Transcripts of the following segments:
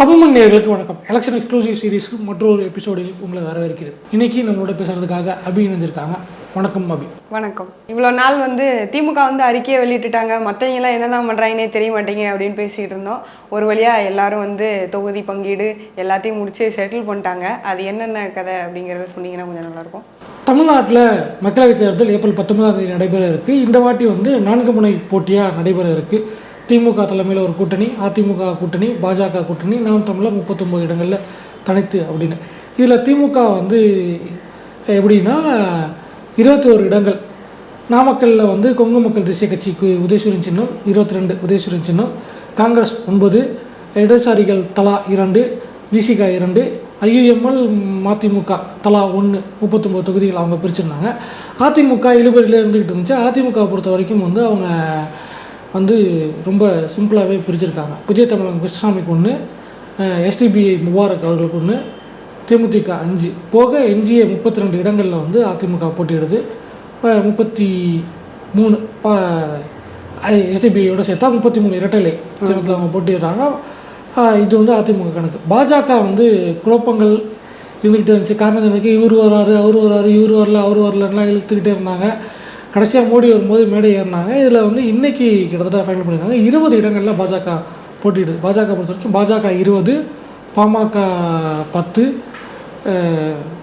தமிழ் நேயர்களுக்கு வணக்கம் election exclusive சீரிஸ்க்கு மற்றொரு எபிசோடில் உங்களை வரவேற்கிறேன். இன்னைக்கு நம்மளோட பேசுறதுக்காக அபி இணைஞ்சிருக்காங்க. வணக்கம் அபி. வணக்கம். இவ்வளோ நாள் வந்து திமுக வந்து அறிக்கையை வெளியிட்டுட்டாங்க. மற்றவங்களாம் என்னதான் பண்ணுறாங்கன்னே தெரிய மாட்டேங்க அப்படின்னு பேசிக்கிட்டு இருந்தோம். ஒரு வழியாக எல்லாரும் வந்து தொகுதி பங்கீடு எல்லாத்தையும் முடிச்சு செட்டில் பண்ணிட்டாங்க. அது என்னென்ன கதை அப்படிங்கிறத சொன்னீங்கன்னா கொஞ்சம் நல்லாயிருக்கும். தமிழ்நாட்டில் மக்களவைத் தேர்தல் ஏப்ரல் பத்தொன்பதாம் தேதி நடைபெற இருக்கு. இந்த வாட்டி வந்து நான்கு முனை போட்டியாக நடைபெற இருக்கு. திமுக தலைமையில் ஒரு கூட்டணி அதிமுக கூட்டணி பாஜக கூட்டணி நாம் தமிழர் முப்பத்தொம்போது இடங்களில் தனித்து அப்படின்னு. இதில் திமுக வந்து எப்படின்னா இருபத்தோரு இடங்கள். நாமக்கல்லில் வந்து கொங்கு மக்கள் தேசிய கட்சிக்கு உதயசூரியன் சின்னம் இருபத்தி ரெண்டு உதயசூரியன் சின்னம் காங்கிரஸ் ஒன்பது இடதுசாரிகள் தலா இரண்டு விசிகா இரண்டு ஐயுஎம்எல் மதிமுக தலா ஒன்று முப்பத்தொம்போது தொகுதிகள் அவங்க பிரிச்சிருந்தாங்க. அதிமுக இழுபறியில் இருந்துக்கிட்டு இருந்துச்சு. அதிமுக பொறுத்த வரைக்கும் வந்து அவங்க வந்து ரொம்ப சிம்பிளாகவே பிரிச்சிருக்காங்க. புதிய தமிழகம் கிருஷ்ணசாமிக்கு ஒன்று எஸ்டிபிஐ முபாரக் அவர்களுக்கு ஒன்று தேமுதிக அஞ்சு. போக எஞ்சிய முப்பத்தி ரெண்டு இடங்களில் வந்து அதிமுக போட்டியிடுது. முப்பத்தி மூணு எஸ்டிபிஐயோட சேர்த்தா முப்பத்தி மூணு இரட்டைலை சின்னத்தில் அவங்க போட்டிடுறாங்க இது வந்து அதிமுக கணக்கு. பாஜக வந்து குழப்பங்கள் இருந்துக்கிட்டே இருந்துச்சு. காரணம் எனக்கு இவர் வராரு அவர் வராரு இவர் வரல அவர் வரலன்னா இழுத்துக்கிட்டே இருந்தாங்க. கடைசியாக மோடி வரும்போது மேடை ஏறினாங்க. இதில் வந்து இன்னைக்கு கிட்டத்தட்ட ஃபைனல் பண்ணியிருக்காங்க. இருபது இடங்களில் பாஜக போட்டியிடுது. பாஜக பொறுத்த வரைக்கும் பாஜக இருபது பாமக பத்து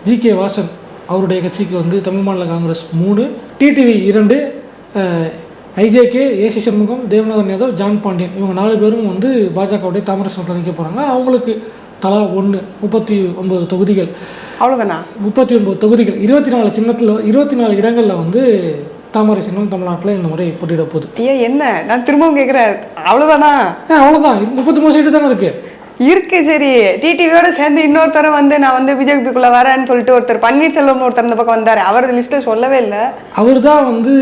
ஜிகே வாசன் அவருடைய கட்சிக்கு வந்து தமிழ் மாநில காங்கிரஸ் மூணு டிடிவி இரண்டு IJK AC Shanmugam Devanathan Yadav John Pandian இவங்க நாலு பேரும் வந்து பாஜகவுடைய தாமரசனத்தில் நிற்க போகிறாங்க அவங்களுக்கு தலா ஒன்று முப்பத்தி ஒன்பது தொகுதிகள். அவ்வளோதானா முப்பத்தி ஒன்பது தொகுதிகள். இருபத்தி நாலு சின்னத்தில் இருபத்தி நாலு இடங்களில் வந்து தாமரை சின்னம் தமிழ்நாட்டில் இந்த முறை போட்டியிட போகுது. ஐயா என்ன? நான் திரும்பவும் கேட்குறேன் அவ்வளோதானா ஆ அவ்வளோதான் முப்பத்தி மூணு சீட்டு தானே இருக்குது இருக்கு சரி. டிடிவியோட சேர்ந்து இன்னொருத்தர் வந்து நான் வந்து பிஜேபிக்குள்ளே வரேன்னு சொல்லிட்டு ஒருத்தர் பன்னீர்செல்வம்னு ஒருத்தர் இந்த பக்கம் வந்தார். அவர் லிஸ்ட்டில் சொல்லவே இல்லை. அவர் தான் வந்து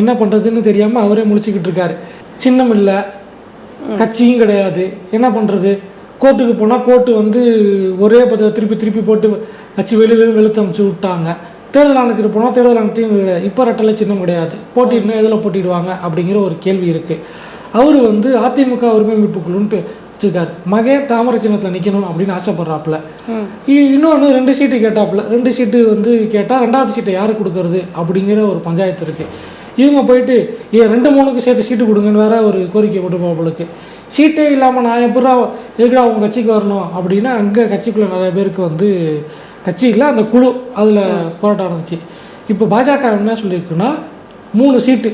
என்ன பண்ணுறதுன்னு தெரியாமல் அவரே முழிச்சுக்கிட்டு இருக்காரு. சின்னம் இல்லை. கட்சியும் கிடையாது. என்ன பண்ணுறது கோர்ட்டுக்கு போனால் கோர்ட்டு வந்து ஒரே பதத்தை திருப்பி திருப்பி போட்டு வச்சு வெளி வெளி வெளுத்து அமுச்சு விட்டாங்க. தேர்தல் ஆணையத்துக்கு போனால் தேர்தல் ஆணையத்தையும் இப்போ ரெட்டலை சின்னம் கிடையாது. போட்டிடுனா எதில் போட்டிடுவாங்க அப்படிங்கிற ஒரு கேள்வி இருக்குது அவர் வந்து அதிமுக உரிமை மீட்பு குழுன்னு பே- வச்சிருக்காரு. மகன் தாமரை சின்னத்தில் நிற்கணும் அப்படின்னு ஆசைப்படுறாப்புல. இ- இன்னொன்று ரெண்டு சீட்டு கேட்டாப்புல. ரெண்டு சீட்டு வந்து கேட்டால் ரெண்டாவது சீட்டை யாருக்கு கொடுக்கறது அப்படிங்கிற ஒரு பஞ்சாயத்து இருக்குது இவங்க போயிட்டு ஏன் ரெண்டு மூணுக்கு சேர்த்து சீட்டு கொடுங்கன்னு வேற ஒரு கோரிக்கை போட்டுருப்பாப்புளுக்கு சீட்டே இல்லாமல் நான் எப்படா எதுக்குடா உங்கள் கட்சிக்கு வரணும்? அப்படின்னா அங்கே கட்சிக்குள்ளே நிறைய பேருக்கு வந்து கட்சி இல்லை அந்த குழு அதில் போராட்டம் நடந்துச்சு. இப்போ பாஜக என்ன சொல்லியிருக்குன்னா மூணு சீட்டு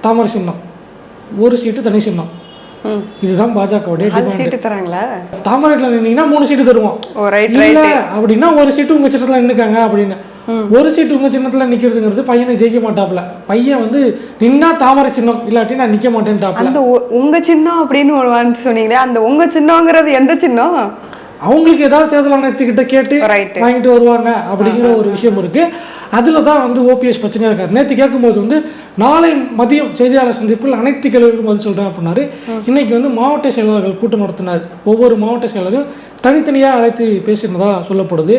தாமரை சின்னம் ஒரு சீட்டு தனி சின்னம். இதுதான் பாஜகவுடைய சீட்டு தராங்களா? தாமரையில் நின்னீங்கன்னா மூணு சீட்டு தருவோம். இல்ல அப்படின்னா ஒரு சீட்டு உங்க சின்னத்துல நின்னுக்காங்க அப்படின்னு. ஒரு சீட்டு உங்க சின்னத்துல நிக்கிறதுங்கிறது பையனை ஜெயிக்க மாட்டாப்ல பையன் வந்து நின்னா தாமரை சின்னம் இல்லாட்டி நான் நிக்க மாட்டேன்ட்டாப்ல அந்த ஒ- உங்க சின்னம் அப்படின்னு சொன்னீங்களே அந்த உங்க சின்னங்கிறது எந்த சின்னம்? அவங்களுக்கு ஏதாவது தேர்தல் ஆணையத்துக்கிட்ட கேட்டு. வாங்கிட்டு வருவாங்க அப்படிங்கிற ஒரு விஷயம் இருக்கு. அதுல தான் வந்து ஓபிஎஸ் பிரச்சனையா இருக்காரு. நேற்று கேட்கும்போது வந்து நாளை மதியம் செய்தியாளர் சந்திப்பில் அனைத்து கேள்விகளுக்கும் பதில் சொல்றேன் அப்படின்னாரு. இன்னைக்கு வந்து மாவட்ட செயலாளர்கள் கூட்டம் நடத்தினார். ஒவ்வொரு மாவட்ட செயலரும் தனித்தனியாக அழைத்து பேசினதா சொல்லப்படுது.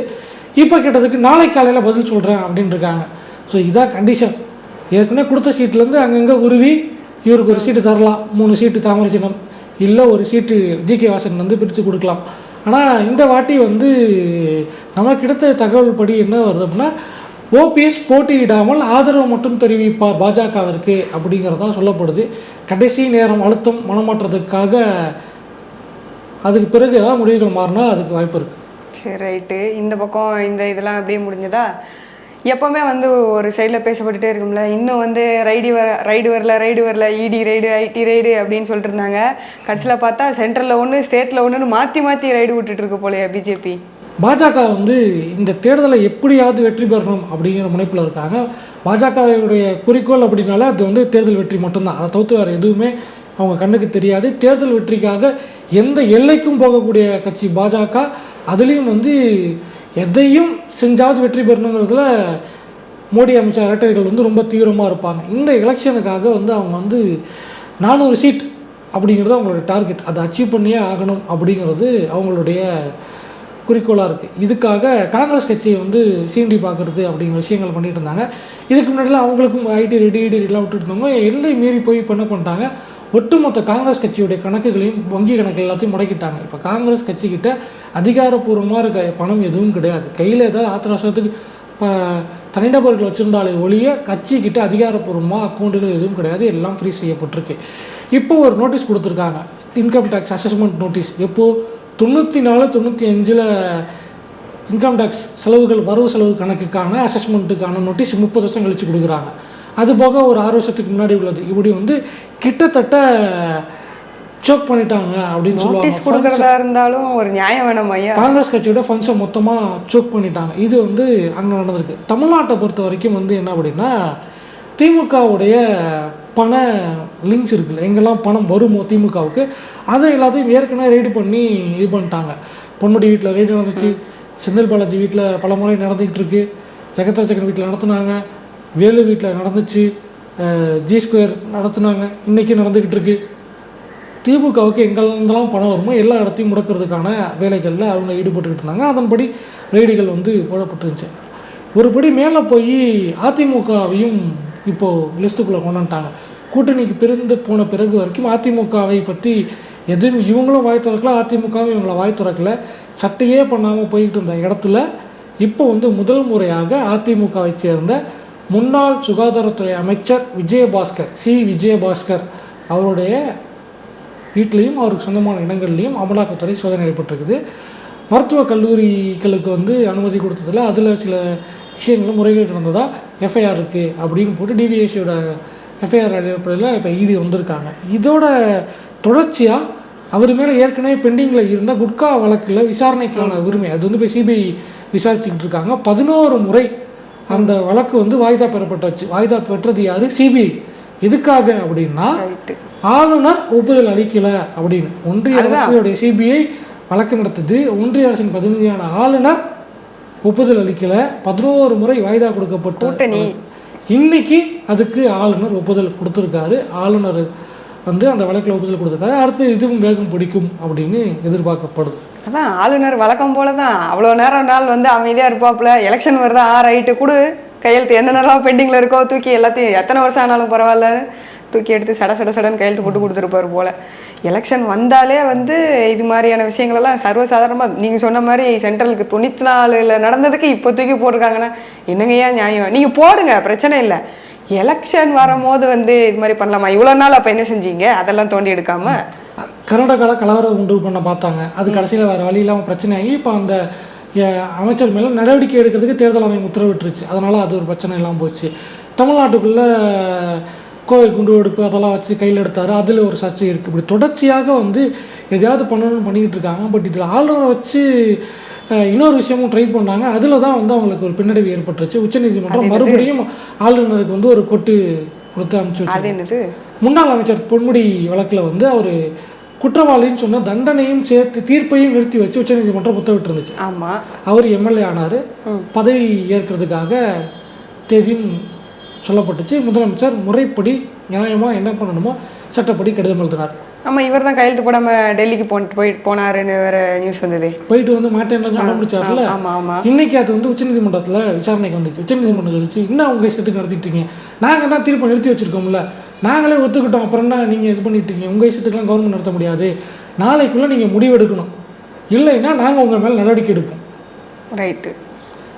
இப்போ கேட்டதுக்கு நாளை காலையில் பதில் சொல்கிறேன் அப்படின்னு இருக்காங்க. ஸோ இதான் கண்டிஷன் ஏற்கனவே கொடுத்த சீட்லேருந்து அங்கங்கே உருவி இவருக்கு ஒரு சீட்டு தரலாம். மூணு சீட்டு தாமரை சின்னம். இல்லை ஒரு சீட்டு ஜிகே வாசன் வந்து பிரித்து கொடுக்கலாம். ஆனால் இந்த வாட்டி வந்து நமக்கு கிடைத்த தகவல் படி என்ன வருது அப்படின்னா ஓபிஎஸ் போட்டியிடாமல் ஆதரவு மட்டும் தெரிவிப்பார் பாஜகவிற்கு அப்படிங்கிறதான் சொல்லப்படுது. கடைசி நேரம் அழுத்தம் மனமாற்றத்துக்காக அதுக்கு பிறகு ஏதாவது முடிவுகள் மாறினா அதுக்கு வாய்ப்பு இருக்குது சரி ரைட்டு. இந்த பக்கம் இந்த இதெல்லாம் அப்படியே முடிஞ்சதா? எப்போவுமே வந்து ஒரு சைடில் பேசப்பட்டுட்டே இருக்கும்ல. இன்னும் வந்து ரைடு வர ரைடு வரல ரைடு வரல இடி ரைடு ஐடி ரைடு அப்படின்னு சொல்லிட்டு இருந்தாங்க. கடைசியில் பார்த்தா சென்ட்ரலில் ஒன்று ஸ்டேட்டில் ஒன்றுன்னு மாற்றி மாற்றி ரைடு விட்டுட்டு இருக்கு போலயே பிஜேபி பாஜக வந்து இந்த தேர்தலை எப்படியாவது வெற்றி பெறணும் அப்படிங்கிற முனைப்பில் இருக்காங்க. பாஜகவுடைய குறிக்கோள் அப்படின்னாலே அது வந்து தேர்தல் வெற்றி மட்டும்தான். அதை தவிர்த்து வேறு எதுவுமே அவங்க கண்ணுக்கு தெரியாது. தேர்தல் வெற்றிக்காக எந்த எல்லைக்கும் போகக்கூடிய கட்சி பாஜக அதுலேயும் வந்து எதையும் செஞ்சாவது வெற்றி பெறணுங்கிறதுல மோடி அமைச்சர் இரட்டைகள் வந்து ரொம்ப தீவிரமாக இருப்பாங்க. இந்த எலெக்ஷனுக்காக வந்து அவங்க வந்து நானூறு சீட் அப்படிங்கிறது அவங்களோட டார்கெட் அதை அச்சீவ் பண்ணியே ஆகணும் அப்படிங்கிறது அவங்களுடைய குறிக்கோளாக இருக்குது இதுக்காக காங்கிரஸ் கட்சியை வந்து சீண்டி பார்க்குறது அப்படிங்கிற விஷயங்கள் பண்ணிகிட்டு இருந்தாங்க. இதுக்கு முன்னாடிலாம் அவங்களுக்கும் ஐடி ரெடி ஐடி ரெடிலாம் விட்டுட்டு இருந்தவங்க எல்லை மீறி போய் இப்போ என்ன பண்ணிட்டாங்க? ஒட்டுமொத்த காங்கிரஸ் கட்சியுடைய கணக்குகளையும் வங்கி கணக்கு எல்லாத்தையும் முடக்கிட்டாங்க. இப்போ காங்கிரஸ் கட்சிக்கிட்ட அதிகாரப்பூர்வமாக இருக்க பணம் எதுவும் கிடையாது. கையில் ஏதாவது ஆத்திராசத்துக்கு இப்போ தனிநபர்கள் வச்சுருந்தாலே ஒழிய கட்சிக்கிட்ட அதிகாரப்பூர்வமாக அக்கௌண்ட்டுகள் எதுவும் கிடையாது. எல்லாம் ஃப்ரீ செய்யப்பட்டிருக்கு. இப்போ ஒரு நோட்டீஸ் கொடுத்துருக்காங்க. இன்கம் டேக்ஸ் அசஸ்மெண்ட் நோட்டீஸ் எப்போது தொண்ணூற்றி நாலு தொண்ணூற்றி அஞ்சில் இன்கம் டேக்ஸ் செலவுகள் வரவு செலவு கணக்குக்கான அசஸ்மெண்ட்டுக்கான நோட்டீஸ் முப்பது வருஷம் கழித்து கொடுக்குறாங்க. அது போக ஒரு ஆறு வருஷத்துக்கு முன்னாடி உள்ளது. இப்படி வந்து கிட்டத்தட்ட சோக் பண்ணிட்டாங்க அப்படின்னு நோட்டீஸ் கொடுக்கறதா இருந்தாலும் ஒரு நியாயம் வேணும் ஐயா. காங்கிரஸ் கட்சியோட ஃபண்ட்ஸை மொத்தமாக சோக் பண்ணிட்டாங்க. இது வந்து அங்கே நடந்திருக்கு. தமிழ்நாட்டை பொறுத்த வரைக்கும் வந்து என்ன அப்படின்னா திமுகவுடைய பண லிங்க்ஸ் இருக்குல்ல எங்கெல்லாம் பணம் வருமோ திமுகவுக்கு அதை எல்லாத்தையும் ஏற்கனவே ரெய்டு பண்ணி இது பண்ணிட்டாங்க. பொன்முடி வீட்டில் ரெய்டு நடந்துச்சு. செந்தில் பாலாஜி வீட்டில் பல முறை நடந்துக்கிட்டு இருக்கு. ஜெகத்ரட்சகன் வீட்டில் நடத்துனாங்க. வேலு வீட்டில் நடந்துச்சு ஜி ஸ்கொயர் நடத்துனாங்க இன்றைக்கி நடந்துக்கிட்டு இருக்குது திமுகவுக்கு எங்கெல்லாம் பணம் வருமோ எல்லா இடத்தையும் முடக்கிறதுக்கான வேலைகளில் அவங்க ஈடுபட்டுக்கிட்டு இருந்தாங்க. அதன்படி ரெய்டுகள் வந்து போடப்பட்டுருந்துச்சு. ஒருபடி மேலே போய் அதிமுகவையும் இப்போது லிஸ்ட்டுக்குள்ளே கொண்டு வந்துட்டாங்க. கூட்டணிக்கு பிரிந்து போன பிறகு வரைக்கும் அதிமுகவை பற்றி எதுவும் இவங்களும் வாய் திறக்கல அதிமுகவும் இவங்கள வாய் திறக்கல. சட்டையே பண்ணாமல் போய்கிட்டு இருந்த இடத்துல இப்போ வந்து முதல் முறையாக அதிமுகவை சேர்ந்த முன்னாள் சுகாதாரத்துறை அமைச்சர் விஜயபாஸ்கர் சி. விஜயபாஸ்கர் அவருடைய வீட்லேயும் அவருக்கு சொந்தமான இடங்கள்லையும் அமலாக்கத்துறை சோதனை ஏற்பட்டிருக்குது மருத்துவக் கல்லூரிகளுக்கு வந்து அனுமதி கொடுத்ததில் அதில் சில விஷயங்கள் முறைகேடு நடந்ததாக எஃப்ஐஆர் இருக்குது அப்படின்னு போட்டு டிவிஎஸ்சியோட எஃப்ஐஆர் அடிப்படையில் இப்போ இடி வந்திருக்காங்க. இதோட தொடர்ச்சியாக அவர் மேலே ஏற்கனவே பெண்டிங்கில் இருந்த குட்கா வழக்கில் விசாரணைக்கான உரிமை அது வந்து இப்போ சிபிஐ விசாரிச்சுக்கிட்டு இருக்காங்க. பதினோரு முறை அந்த வழக்கு வந்து வாய்தா பெறப்பட்டுச்சு. வாய்தா பெற்றது யார்? சிபிஐ. எதுக்காக அப்படின்னா ஆளுநர் ஒப்புதல் அளிக்கல அப்படின்னு. ஒன்றிய அரசுடைய சிபிஐ வழக்கு நடத்துது. ஒன்றிய அரசின் பிரதிநிதியான ஆளுநர் ஒப்புதல் அளிக்கல. பதினோரு முறை வாய்தா கொடுக்கப்பட்ட. இன்னைக்கு அதுக்கு ஆளுநர் ஒப்புதல் கொடுத்துருக்காரு. ஆளுநர் வந்து அந்த வழக்கில் ஒப்புதல் கொடுத்துருக்காரு. அடுத்து இதுவும் வேகம் பிடிக்கும் அப்படின்னு எதிர்பார்க்கப்படுது. அதான் ஆளுநர் வழக்கம் போல தான் அவ்வளோ நேரம் நாள் வந்து அமைதியாக இருப்பாப்புல. எலெக்ஷன் வருதா? ஆ ரைட்டு கொடு. கையெழுத்து என்னென்னலாம் பெண்டிங்கில் இருக்கோ தூக்கி எல்லாத்தையும் எத்தனை வருஷம் ஆனாலும் பரவாயில்ல. தூக்கி எடுத்து சட சட சடன்னு கையெழுத்து போட்டு கொடுத்துருப்பாரு போல. எலெக்ஷன் வந்தாலே வந்து இது மாதிரியான விஷயங்களெல்லாம் சர்வசாதாரணமாக நீங்கள் சொன்ன மாதிரி சென்ட்ரலுக்கு தொண்ணூற்றி நாலில் நடந்ததுக்கு இப்போ தூக்கி போட்டிருக்காங்கன்னா என்னங்கய்யா நியாயம்? நீங்கள் போடுங்க பிரச்சனை இல்லை. எலெக்ஷன் வரும்போது வந்து இது மாதிரி பண்ணலாமா? இவ்வளோ நாள் அப்போ என்ன செஞ்சீங்க? அதெல்லாம் தோண்டி எடுக்காமல் கர்நாடகாவில் கலவரம் உண்டு பண்ண பார்த்தாங்க. அது கடைசியில் வேறு வழி இல்லாமல் பிரச்சனையாகி இப்போ அந்த அமைச்சர் மேலே நடவடிக்கை எடுக்கிறதுக்கு தேர்தல் ஆணையம் உத்தரவிட்டுருச்சு. அதனால் அது ஒரு பிரச்சனை இல்லாமல் போச்சு. தமிழ்நாட்டுக்குள்ளே கோவில் குண்டு வெடிப்பு அதெல்லாம் வச்சு கையில் எடுத்தார். அதில் ஒரு சர்ச்சை இருக்குது இப்படி தொடர்ச்சியாக வந்து எதையாவது பண்ணணும்னு பண்ணிக்கிட்டு இருக்காங்க. பட் இதில் ஆளுநரை வச்சு இன்னொரு விஷயமும் ட்ரை பண்ணாங்க. அதில் தான் வந்து அவங்களுக்கு ஒரு பின்னடைவு ஏற்பட்டுருச்சு. உச்சநீதிமன்றம் மறுபடியும் ஆளுநருக்கு வந்து ஒரு கொட்டு கொடுத்து அனுப்பிச்சு அது என்னது? முன்னாள் அமைச்சர் பொன்முடி வழக்கில் வந்து அவர் குற்றவாளின்னு சொன்ன தண்டனையும் சேர்த்து தீர்ப்பையும் நிறுத்தி வச்சு உச்சநீதிமன்றம் உத்தரவிட்டு இருந்துச்சு ஆமாம் அவர் எம்எல்ஏ ஆனார். பதவி ஏற்கிறதுக்காக தேதியும் சொல்லப்பட்டுச்சு. முதலமைச்சர் முறைப்படி நியாயமாக என்ன பண்ணணுமோ சட்டப்படி கடிதம் எழுதினார். ஆமாம் இவர் தான் கையெழுத்து போடாமல் டெல்லிக்கு போட்டு போய் போனாருன்னு வேற நியூஸ் வந்ததே. போயிட்டு வந்து மாட்டேன்லாம் கண்டுபிடிச்சார்ல. ஆமா ஆமா. இன்னைக்கு அது வந்து உச்சநீதிமன்றத்தில் விசாரணைக்கு வந்துச்சு. உச்சநீதிமன்றம் வச்சு இன்னும் உங்கள் இஷ்டத்துக்கு நடத்திட்டீங்க நாங்கள் தான் தீர்ப்பு நிறுத்தி வச்சிருக்கோம்ல. நாங்களே ஒத்துக்கிட்டோம். அப்புறம் என்ன நீங்கள் இது பண்ணிட்டீங்க? உங்கள் இஷ்டத்துக்குலாம் கவர்மெண்ட் நடத்த முடியாது. நாளைக்குள்ளே நீங்கள் முடிவெடுக்கணும். இல்லைன்னா நாங்கள் உங்கள் மேலே நடவடிக்கை எடுப்போம். ரைட்டு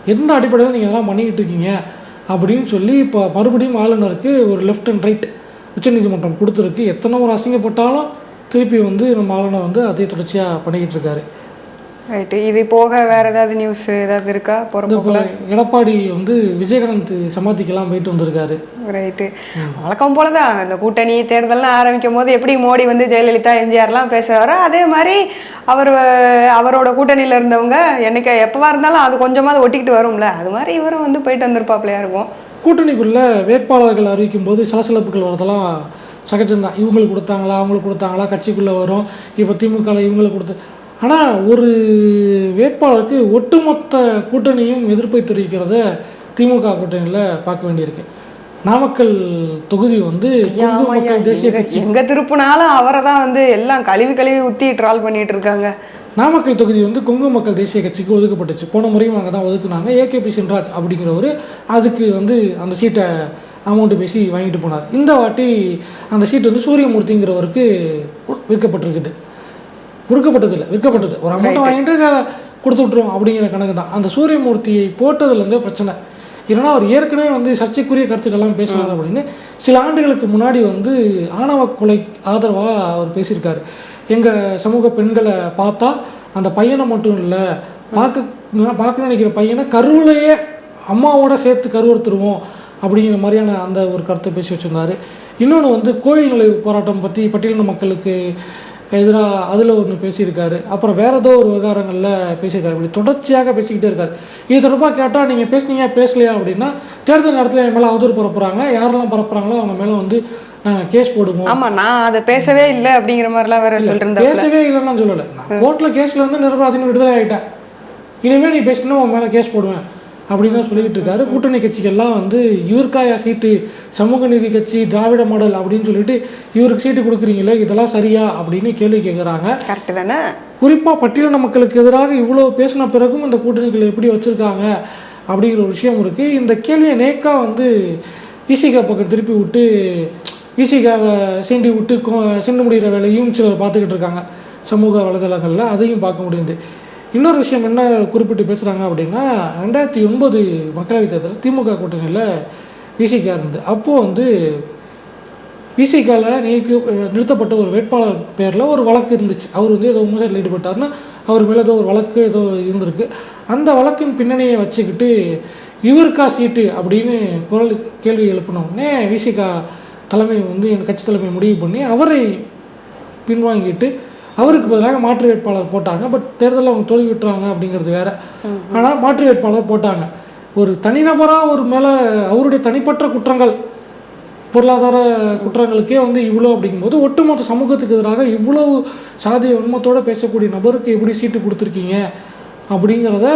எந்த அடிப்படையில் நீங்கள் எல்லாம் பண்ணிக்கிட்டு இருக்கீங்க? அப்படின்னு சொல்லி இப்போ மறுபடியும் ஆளுநருக்கு ஒரு லெஃப்ட் அண்ட் ரைட் உச்சநீதிமன்றம் கொடுத்துருக்கு. எத்தனை ஒரு அசிங்கப்பட்டாலும் திருப்பி வந்து நம்ம ஆளுநர் வந்து அதே தொடர்ச்சியாக பண்ணிக்கிட்டு இருக்காரு. ரைட்டு இது போக வேற ஏதாவது நியூஸ் ஏதாவது இருக்கா? இப்போ எடப்பாடி வந்து விஜயகாந்த் சமாதிக்கெல்லாம் போயிட்டு வந்திருக்காரு. ரைட்டு வழக்கம் போல தான் இந்த கூட்டணி தேர்தல்லாம் ஆரம்பிக்கும் போது எப்படி மோடி வந்து ஜெயலலிதா எம்ஜிஆர்லாம் பேசுகிறாரோ அதே மாதிரி அவர் அவரோட கூட்டணியில் இருந்தவங்க என்னைக்கு எப்போவா இருந்தாலும் அது கொஞ்சமாவது ஒட்டிக்கிட்டு வரும்ல? அது மாதிரி இவரும் வந்து போயிட்டு வந்திருப்பாப்லையா இருக்கும். கூட்டணிக்குள்ள வேட்பாளர்கள் அறிவிக்கும் போது சலசலப்புகள் வரதெல்லாம் சகஜம்தான். இவங்களுக்கு கொடுத்தாங்களா அவங்களுக்கு கொடுத்தாங்களா கட்சிக்குள்ளே வரும். இப்போ திமுகவில் இவங்களுக்கு கொடுத்து ஆனால் ஒரு வேட்பாளருக்கு ஒட்டுமொத்த கூட்டணியும் எதிர்ப்பை தெரிவிக்கிறத திமுக கூட்டணியில் பார்க்க வேண்டியிருக்கு. நாமக்கல் தொகுதி வந்து தேசிய கட்சி எங்க திருப்பினாலும் அவரை தான் வந்து எல்லாம் கழுவி கழுவி ஊத்தி ட்ரால் பண்ணிட்டு இருக்காங்க நாமக்கல் தொகுதி வந்து கொங்கு மக்கள் தேசிய கட்சிக்கு ஒதுக்கப்பட்டுச்சு. போன முறையும் அங்கே தான் ஒதுக்குனாங்க ஏகேபி சின்ராஜ் அப்படிங்கிறவர் அதுக்கு வந்து அந்த சீட்டை அமௌண்ட்டு பேசி வாங்கிட்டு போனார். இந்த வாட்டி அந்த சீட் வந்து சூரியமூர்த்திங்கிறவருக்கு விற்கப்பட்டிருக்குது. கொடுக்கப்பட்டதில்லை விற்கப்பட்டது. ஒரு அமௌண்ட்டை வாங்கிட்டு கொடுத்து விட்ருவோம் அப்படிங்கிற கணக்கு தான் அந்த சூரியமூர்த்தியை போட்டதுலேருந்தே பிரச்சனை. இல்லைன்னா அவர் ஏற்கனவே வந்து சர்ச்சைக்குரிய கருத்துக்கள்லாம் பேசினார் அப்படின்னு சில ஆண்டுகளுக்கு முன்னாடி வந்து ஆணவ கொலை ஆதரவாக அவர் பேசியிருக்காரு. எங்கள் சமூக பெண்களை பார்த்தா அந்த பையனை மட்டும் இல்லை பார்க்க பார்க்க நினைக்கிற பையனை கருவிலேயே அம்மாவோட சேர்த்து கருவறுத்துருவோம் அப்படிங்கிற மாதிரியான அந்த ஒரு கருத்தை பேசி வச்சுருந்தாரு. இன்னொன்று வந்து கோயில் நுழைவு போராட்டம் பற்றி பட்டியலின மக்களுக்கு எதிராக அதில் ஒன்று பேசியிருக்காரு. அப்புறம் வேற ஏதோ ஒரு விவகாரங்களில் பேசியிருக்காரு. இப்படி தொடர்ச்சியாக பேசிக்கிட்டே இருக்காரு. இது தொடர்பாக கேட்டால் நீங்கள் பேசுனீங்க பேசலையா? அப்படின்னா தேர்தல் நேரத்தில் என் மேலே அவதூறு பரப்புறாங்க. யாரெல்லாம் பரப்புறாங்களோ அவங்க மேலே வந்து நாங்கள் கேஸ் போடுவோம். ஆமா நான் அதை பேசவே இல்லை அப்படிங்கிற மாதிரிலாம் வேற சொல்லிட்டு பேசவே இல்லைன்னு சொல்லலை. கோர்ட்டில் கேஸில் வந்து நிரபராதின்னு விடுதலை ஆகிட்டேன் இனிமேல் நீ பேசினா உன் மேலே கேஸ் போடுவேன். அப்படின்னு தான் சொல்லிக்கிட்டு இருக்காரு. கூட்டணி கட்சிகள்லாம் வந்து இவருக்காயா சீட்டு? சமூக நீதி கட்சி திராவிட மாடல் அப்படின்னு சொல்லிட்டு இவருக்கு சீட்டு கொடுக்குறீங்களே இதெல்லாம் சரியா? அப்படின்னு கேள்வி கேட்குறாங்க கரெக்ட் தானே? குறிப்பாக பட்டியலின மக்களுக்கு எதிராக இவ்வளோ பேசின பிறகும் இந்த கூட்டணிகளை எப்படி வச்சுருக்காங்க அப்படிங்கிற ஒரு விஷயம் இருக்குது இந்த கேள்வியை நேக்கா வந்து ஈசிகா பக்கம் திருப்பி விட்டு ஈசிகாவை சீண்டி விட்டு சிண்டு முடிகிற வேலையும் சிலர் பார்த்துக்கிட்டு இருக்காங்க. சமூக வலைதளங்களில் அதையும் பார்க்க முடியுது. இன்னொரு விஷயம் என்ன குறிப்பிட்டு பேசுகிறாங்க அப்படின்னா ரெண்டாயிரத்தி ஒன்பது மக்களவைத் தேர்தல் திமுக கூட்டணியில் விசிகா இருந்து அப்போது வந்து விசிகாவில் நீக்கி நிறுத்தப்பட்ட ஒரு வேட்பாளர் பேரில் ஒரு வழக்கு இருந்துச்சு. அவர் வந்து ஏதோ மோசடியில் ஈடுபட்டார்னா அவர் மேலே ஏதோ ஒரு வழக்கு ஏதோ இருந்திருக்கு. அந்த வழக்கின் பின்னணியை வச்சுக்கிட்டு இவருக்கா சீட்டு அப்படின்னு குரல் கேள்வி எழுப்பினோடனே விசிகா தலைமை வந்து என் கட்சி தலைமை முடிவு பண்ணி அவரை பின்வாங்கிட்டு அவருக்கு பதிலாக மாற்று வேட்பாளர் போட்டாங்க பட் தேர்தலில் அவங்க தோல்வி விட்டுறாங்க அப்படிங்கிறது வேற. ஆனால் மாற்று வேட்பாளர் போட்டாங்க. ஒரு தனிநபராக ஒரு மேலே அவருடைய தனிப்பட்ட குற்றங்கள் பொருளாதார குற்றங்களுக்கே வந்து இவ்வளோ அப்படிங்கும்போது ஒட்டுமொத்த சமூகத்துக்கு எதிராக இவ்வளவு சாதிய உண்மத்தோட பேசக்கூடிய நபருக்கு எப்படி சீட்டு கொடுத்துருக்கீங்க அப்படிங்கிறத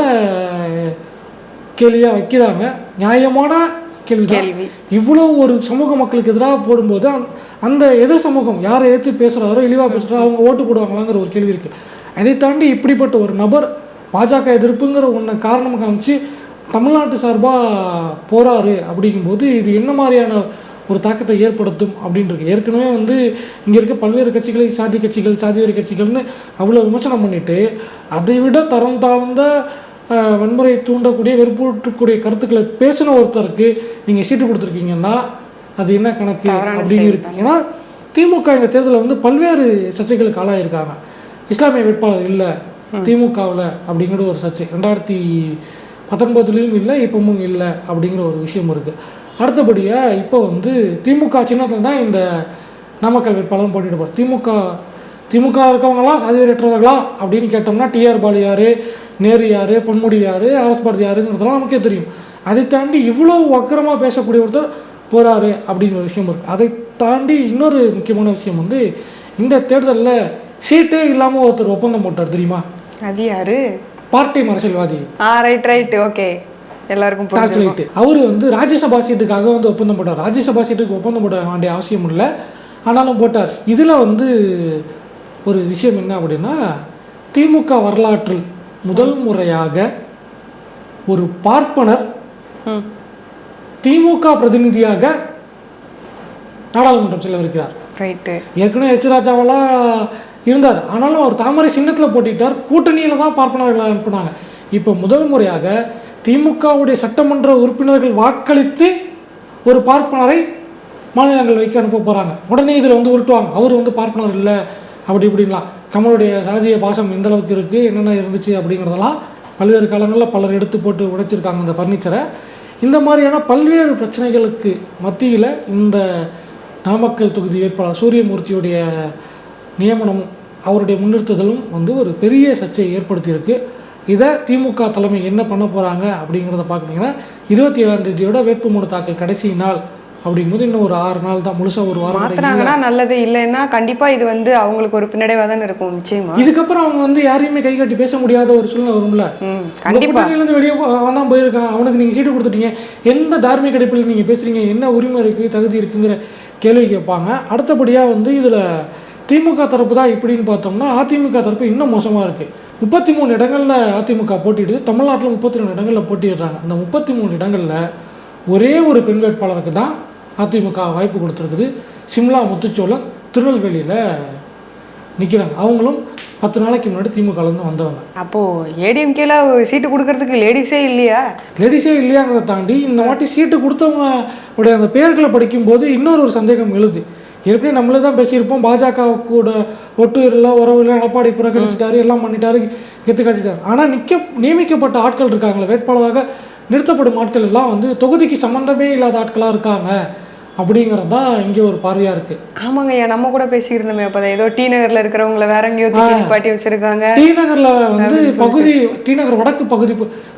கேள்வியாக வைக்கிறாங்க. நியாயமான கேள்வி. இவ்வளோ ஒரு சமூக மக்களுக்கு எதிராக போடும்போது அந்த- எதிர் சமூகம் யாரை எடுத்து பேசுகிறாரோ இழிவாக பேசுகிறாரோ அவங்க ஓட்டு போடுவாங்களாங்கிற ஒரு கேள்வி இருக்குது அதை தாண்டி இப்படிப்பட்ட ஒரு நபர் பாஜக எதிர்ப்புங்கிற ஒன்றை காரணம் காமிச்சு தமிழ்நாட்டு சார்பாக போறாரு அப்படிங்கும்போது இது என்ன மாதிரியான ஒரு தாக்கத்தை ஏற்படுத்தும் அப்படின்னு இருக்கு. ஏற்கனவே வந்து இங்கே இருக்க பல்வேறு கட்சிகளை சாதி கட்சிகள் சாதி கட்சிகள்னு அவ்வளோ விமர்சனம் பண்ணிட்டு அதை விட தரம் தாழ்ந்த வன்முறையை தூண்டக்கூடிய வெறுப்பூட்டக்கூடிய கருத்துக்களை பேசின ஒருத்தருக்கு நீங்கள் சீட்டு கொடுத்துருக்கீங்கன்னா அது என்ன கணக்கு அப்படின்னு செயல் இருக்கு. ஏன்னா திமுக இந்த தேர்தலில் வந்து பல்வேறு சர்ச்சைகளுக்கு ஆளாயிருக்காங்க. இஸ்லாமிய வேட்பாளர் இல்லை திமுகவில் அப்படிங்கிற ஒரு சர்ச்சை. ரெண்டாயிரத்தி பத்தொன்பதுலேயும் இல்லை இப்பவும் இல்லை அப்படிங்கிற ஒரு விஷயம் இருக்குது அடுத்தபடியாக இப்போ வந்து திமுக சின்னத்தில் தான் இந்த நாமக்கல் வேட்பாளரும் போட்டிட்டு போகிறார் திமுக திமுக இருக்கவங்களாம் சாதிவரற்றவர்களா அப்படின்னு கேட்டோம்னா டிஆர் பாலு யார் நேரு யார் பொன்முடி யார் ஆர்எஸ் பாரதி யாருங்கிறதெல்லாம் நமக்கே தெரியும். அதை தாண்டி இவ்வளோ வக்கரமாக பேசக்கூடிய ஒருத்தர் போகிறாரு அப்படிங்கிற ஒரு விஷயம் இருக்குது அதை தாண்டி இன்னொரு முக்கியமான விஷயம் வந்து இந்த தேர்தலில் சீட்டே இல்லாமல் ஒருத்தர் ஒப்பந்தம் போட்டார் தெரியுமா? அது யாரு? பார்ட்டி அரசியல்வாதி. ஆ ரைட் ரைட் ஓகே எல்லாருக்கும் அவர் வந்து ராஜ்யசபா சீட்டுக்காக வந்து ஒப்பந்தம் போட்டார். ராஜ்யசபா சீட்டுக்கு ஒப்பந்தம் போட வேண்டிய அவசியம் இல்லை. ஆனாலும் போட்டார். இதில் வந்து ஒரு விஷயம் என்ன அப்படின்னா திமுக வரலாற்றில் முதல் முறையாக ஒரு பார்ப்பனர் திமுக பிரதிநிதியாக நாடாளுமன்றம் செல்லவிருக்கிறார். ஏற்கனவே எச் ராஜாவெல்லாம் இருந்தார். ஆனாலும் அவர் தாமரை சின்னத்தில் போட்டிட்டார். கூட்டணியில் தான் பார்ப்பனர்களை அனுப்புனாங்க. இப்போ முதல் முறையாக திமுகவுடைய சட்டமன்ற உறுப்பினர்கள் வாக்களித்து ஒரு பார்ப்பனரை மாநிலங்கள் அனுப்ப போகிறாங்க உடனே இதில் வந்து உருட்டுவாங்க. அவர் வந்து பார்ப்பனர் இல்லை. அப்படி இப்படின்லாம் கமலுடைய ராஜ்ய பாசம் எந்த அளவுக்கு இருக்குது என்னென்ன இருந்துச்சு அப்படிங்கிறதெல்லாம் பல்வேறு காலங்களில் பலர் எடுத்து போட்டு உடைச்சிருக்காங்க இந்த ஃபர்னிச்சரை இந்த மாதிரியான பல்வேறு பிரச்சனைகளுக்கு மத்தியில் இந்த நாமக்கல் தொகுதி வேட்பாளர் சூரியமூர்த்தியுடைய நியமனமும் அவருடைய முன்னிறுத்துதலும் வந்து ஒரு பெரிய சர்ச்சையை ஏற்படுத்தியிருக்கு. இதை திமுக தலைமை என்ன பண்ண போகிறாங்க அப்படிங்கிறத பார்க்குறீங்கன்னா இருபத்தி ஏழாம் தேதியோட வேட்புமனு தாக்கல் கடைசி நாள் அப்படிங்கும்போது இன்னும் ஒரு ஆறு நாள் தான் முழுசாக ஒரு வாரம் கிடையாது. மாத்துனாங்கன்னா நல்லது இல்லைன்னா கண்டிப்பா இது வந்து அவங்களுக்கு ஒரு பின்னடைவா தானே இருக்கும் நிச்சயமா. இதுக்கப்புறம் அவங்க வந்து யாரையுமே கை கட்டி பேச முடியாத ஒரு சூழ்நிலை வரும்ல. ம் அந்த கண்டிப்பா. கூட்டணியிலேருந்து வெளியே அவன் தான் போயிருக்கான் அவனுக்கு நீங்கள் சீட்டு கொடுத்துட்டீங்க எந்த தார்மீக அடிப்படையில் நீங்கள் பேசுகிறீங்க என்ன உரிமை இருக்குது தகுதி இருக்குங்கிற கேள்வி கேட்பாங்க. அடுத்தபடியாக வந்து இதில் திமுக தரப்பு தான் இப்படின்னு பார்த்தோம்னா அதிமுக தரப்பு இன்னும் மோசமாக இருக்குது முப்பத்தி மூணு இடங்களில் அதிமுக போட்டியிடுது தமிழ்நாட்டில் முப்பத்தி ரெண்டு இடங்களில் போட்டியிடுறாங்க. அந்த முப்பத்தி மூணு இடங்களில் ஒரே ஒரு பெண் வேட்பாளருக்கு தான் அதிமுக வாய்ப்பு கொடுத்துருக்குது. சிம்லா முத்துச்சோழன் திருநெல்வேலியில் நிற்கிறாங்க அவங்களும் பத்து நாளைக்கு முன்னாடி திமுகலேருந்து வந்தவங்க. அப்போது ஏடிஎம்கேல சீட்டு கொடுக்கறதுக்கு லேடிஸே இல்லையா? லேடிஸே இல்லையாங்கிறத தாண்டி இந்த வாட்டி சீட்டு கொடுத்தவங்க உடைய அந்த பேர்களை படிக்கும்போது இன்னொரு ஒரு சந்தேகம் எழுது. ஏற்கனவே நம்மளே தான் பேசியிருப்போம். பாஜக கூட ஒட்டு இல்லை உறவு இல்லை எடப்பாடி புறக்கணிச்சிட்டாரு எல்லாம் பண்ணிட்டாரு கெத்து காட்டிட்டாரு. ஆனால் நிற்க நியமிக்கப்பட்ட ஆட்கள் இருக்காங்களே வேட்பாளராக நிறுத்தப்படும் ஆட்கள் எல்லாம் வந்து தொகுதிக்கு சம்மந்தமே இல்லாத ஆட்களாக இருக்காங்க அப்படிங்கிறது தான் இங்கே ஒரு பார்வையாக இருக்குது ஆமாங்க ஐயா நம்ம கூட பேசியிருந்தோமே அப்போ ஏதோ டி நகர்ல இருக்கிறவங்கள வேற எங்கேயோ நிப்பாட்டி வச்சிருக்காங்க. டி நகர்ல வந்து பகுதி டி நகர் வடக்கு பகுதி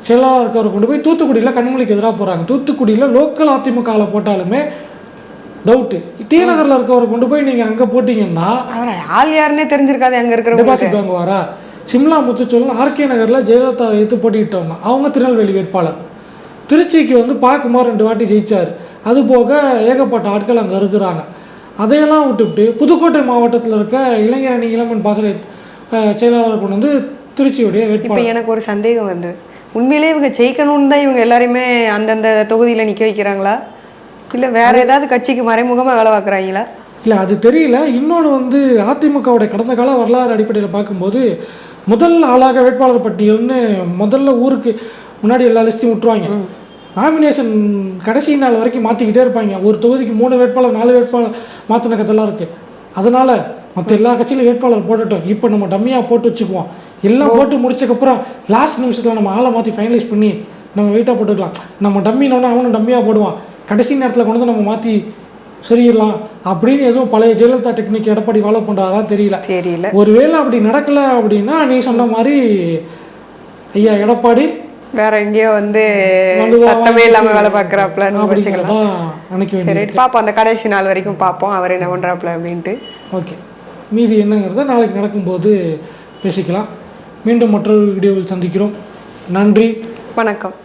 செயலாளர் இருக்கவர் கொண்டு போய் தூத்துக்குடியில் கனிமொழிக்கு எதிராக போகிறாங்க தூத்துக்குடியில் லோக்கல் அதிமுகவில் போட்டாலுமே டவுட்டு. டி நகரில் இருக்கவரை கொண்டு போய் நீங்கள் அங்கே போட்டிங்கன்னா ஆள் யாருன்னே தெரிஞ்சிருக்காது அங்க இருக்கிறவங்க டெபாசிட் வாங்குவாரா? சிம்லா முத்துச்சோழன் ஆர்கே நகரில் ஜெயலலிதா எடுத்து போட்டிக்கிட்டவங்க அவங்க திருநெல்வேலி வேட்பாளர். திருச்சிக்கு வந்து பா குமார் ரெண்டு வாட்டி ஜெயிச்சார். அது போக ஏகப்பட்ட ஆட்கள் அங்கே இருக்கிறாங்க. அதையெல்லாம் விட்டுவிட்டு புதுக்கோட்டை மாவட்டத்தில் இருக்க இளைஞரணி இளமன் பாசறை செயலாளர் கொண்டு வந்து திருச்சியுடைய இப்போ வேட்பாளர் எனக்கு ஒரு சந்தேகம் வந்து. உண்மையிலே இவங்க ஜெயிக்கணும்னு தான் இவங்க எல்லாரையுமே அந்தந்த தொகுதியில நிக்க வைக்கிறாங்களா? இல்ல வேற ஏதாவது கட்சிக்கு மறைமுகமா வேலை பார்க்குறாங்களா? இல்லை அது தெரியல. இன்னொன்று வந்து அதிமுகவுடைய கடந்த கால வரலாறு அடிப்படையில் பார்க்கும்போது முதல் ஆளாக வேட்பாளர் பட்டியல்னு முதல்ல ஊருக்கு முன்னாடி எல்லா லிஸ்ட்டையும் விட்டுருவாங்க. நாமினேஷன் கடைசி நாள் வரைக்கும் மாற்றிக்கிட்டே இருப்பாங்க. ஒரு தொகுதிக்கு மூணு வேட்பாளர் நாலு வேட்பாளர் மாற்றின கதெல்லாம் இருக்குது அதனால் மற்ற எல்லா கட்சியிலும் வேட்பாளர் போட்டுட்டோம் இப்போ நம்ம டம்மியாக போட்டு வச்சுக்குவோம். எல்லாம் போட்டு முடிச்சக்கப்புறம் லாஸ்ட் நிமிஷத்தில் நம்ம ஆளை மாற்றி ஃபைனலைஸ் பண்ணி நம்ம வெயிட்டாக போட்டுக்கலாம். நம்ம டம்மினோன்னா அவனும் டம்மியாக போடுவான். கடைசி நேரத்தில் கொண்டு வந்து நம்ம மாற்றி சொல்லிடலாம் அப்படின்னு எதுவும் பழைய ஜெயலலிதா டெக்னிக் எடப்பாடி ஃபாலோ பண்ணுறாரா தெரியல. தெரியல. ஒருவேளை அப்படி நடக்கல அப்படின்னா நீ சொன்ன மாதிரி ஐயா எடப்பாடி வேற எங்கேயோ வந்து சத்தமே இல்லாம வேலை பார்க்குறாப்லன்னு வச்சுக்கலாம். சரி பாப்போம் அந்த கடைசி நாள் வரைக்கும் பார்ப்போம் அவர் என்ன பண்றாப்ல அப்படின்ட்டு. ஓகே. மீதி என்னங்கிறத நாளைக்கு நடக்கும்போது பேசிக்கலாம். மீண்டும் மற்றொரு வீடியோவில் சந்திக்கிறோம். நன்றி. வணக்கம்.